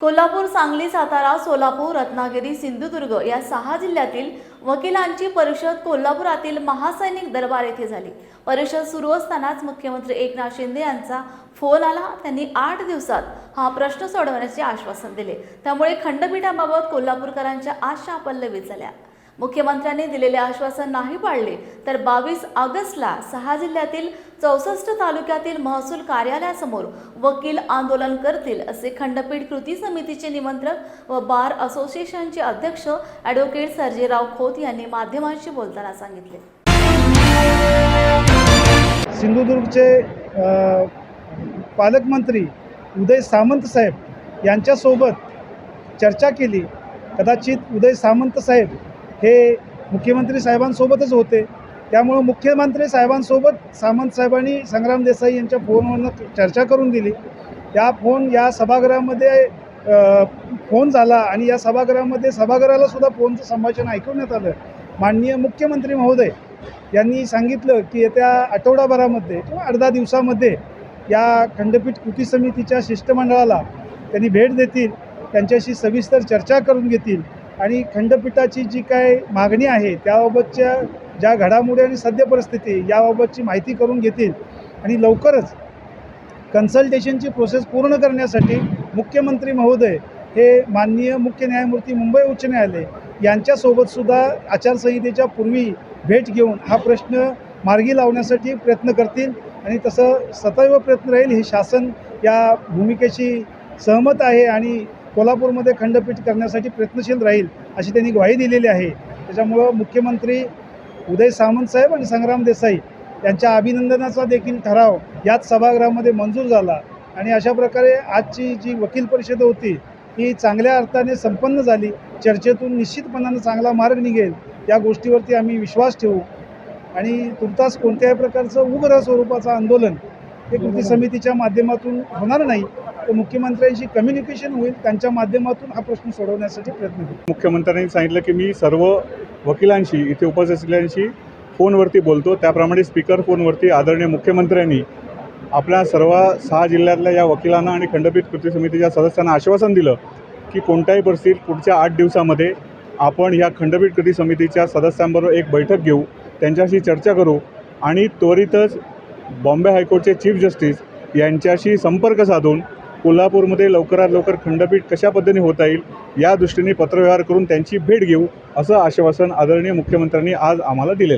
कोल्हापूर सांगली सातारा सोलापूर रत्नागिरी सिंधुदुर्ग या सहा जिल्ह्यातील वकिलांची परिषद कोल्हापुरातील महासैनिक दरबार येथे झाली. परिषद सुरू असतानाच मुख्यमंत्री एकनाथ शिंदे यांचा फोन आला. त्यांनी आठ दिवसात हा प्रश्न सोडवण्याचे आश्वासन दिले. त्यामुळे खंडपीठाबाबत कोल्हापूरकरांच्या आशा पल्लवित झाल्या. मुख्यमंत्र्यांनी दिलेले आश्वासन नाही पाळले तर बावीस ऑगस्टला सहा जिल्ह्यातील चौसष्ट तालुक्यातील महसूल कार्यालयासमोर वकील आंदोलन करतील असे खंडपीठ कृती समितीचे निमंत्रक व बार असोसिएशनचे अध्यक्ष ॲडव्होकेट सर्जेराव खोत यांनी माध्यमांशी बोलताना सांगितले. सिंधुदुर्गचे पालकमंत्री उदय सामंत साहेब यांच्यासोबत चर्चा केली. कदाचित उदय सामंत साहेब हे मुख्यमंत्री साहेबांसोबतच होते. त्यामुळं मुख्यमंत्री साहेबांसोबत सामंत साहेबांनी संग्राम देसाई यांच्या फोनवरनं चर्चा करून दिली. त्या फोन या सभागृहामध्ये फोन झाला आणि या सभागृहामध्ये सभागृहाला सुद्धा फोनचं संभाषण ऐकवण्यात आलं. माननीय मुख्यमंत्री महोदय यांनी सांगितलं की येत्या आठवडाभरामध्ये किंवा अर्धा दिवसामध्ये या खंडपीठ कृती समितीच्या शिष्टमंडळाला त्यांनी भेट देतील त्यांच्याशी सविस्तर चर्चा करून घेतील. आणि खंडपीठाची जी काय मागणी आहे त्याबाबतच्या ज्या घडामोडी आणि सद्य परिस्थिती याबाबतची माहिती करून घेतील. आणि लवकरच कन्सल्टेशनची प्रोसेस पूर्ण करण्यासाठी मुख्यमंत्री महोदय हे माननीय मुख्य न्यायमूर्ती मुंबई उच्च न्यायालय यांच्यासोबतसुद्धा आचारसंहितेच्या पूर्वी भेट घेऊन हा प्रश्न मार्गी लावण्यासाठी प्रयत्न करतील. आणि तसं सदैव प्रयत्न राहील हे शासन या भूमिकेशी सहमत आहे आणि कोल्हापूरमध्ये खंडपीठ करण्यासाठी प्रयत्नशील राहील अशी त्यांनी ग्वाही दिलेली आहे. त्याच्यामुळं मुख्यमंत्री उदय सामंत साहेब आणि संग्राम देसाई यांच्या अभिनंदनाचा देखील ठराव याच सभागृहामध्ये मंजूर झाला. आणि अशा प्रकारे आजची जी वकील परिषद होती ही चांगल्या अर्थाने संपन्न झाली. चर्चेतून निश्चितपणानं चांगला मार्ग निघेल या गोष्टीवरती आम्ही विश्वास ठेवू. आणि तुर्तास कोणत्याही प्रकारचं उग्र स्वरूपाचं आंदोलन हे कृती समितीच्या माध्यमातून होणार नाही. मुख्यमंत्र्यांशी कम्युनिकेशन होईल त्यांच्या माध्यमातून हा प्रश्न सोडवण्यासाठी प्रयत्न करू. मुख्यमंत्र्यांनी सांगितलं की मी सर्व वकिलांशी इथे उपस्थित असलेल्यांशी फोनवरती बोलतो. त्याप्रमाणे स्पीकर फोनवरती आदरणीय मुख्यमंत्र्यांनी आपल्या सर्व सहा जिल्ह्यातल्या या वकिलांना आणि खंडपीठ कृती समितीच्या सदस्यांना आश्वासन दिलं की कोणत्याही परिस्थितीत पुढच्या आठ दिवसामध्ये आपण या खंडपीठ कृती समितीच्या सदस्यांबरोबर एक बैठक घेऊ त्यांच्याशी चर्चा करू आणि त्वरितच बॉम्बे हायकोर्टचे चीफ जस्टिस यांच्याशी संपर्क साधून कोल्हापूरमध्ये लवकरात लवकर खंडपीठ कशा पद्धतीने होता येईल या दृष्टीने पत्रव्यवहार करून त्यांची भेट घेऊ असं आश्वासन आदरणीय मुख्यमंत्र्यांनी आज आम्हाला दिलेलं आहे.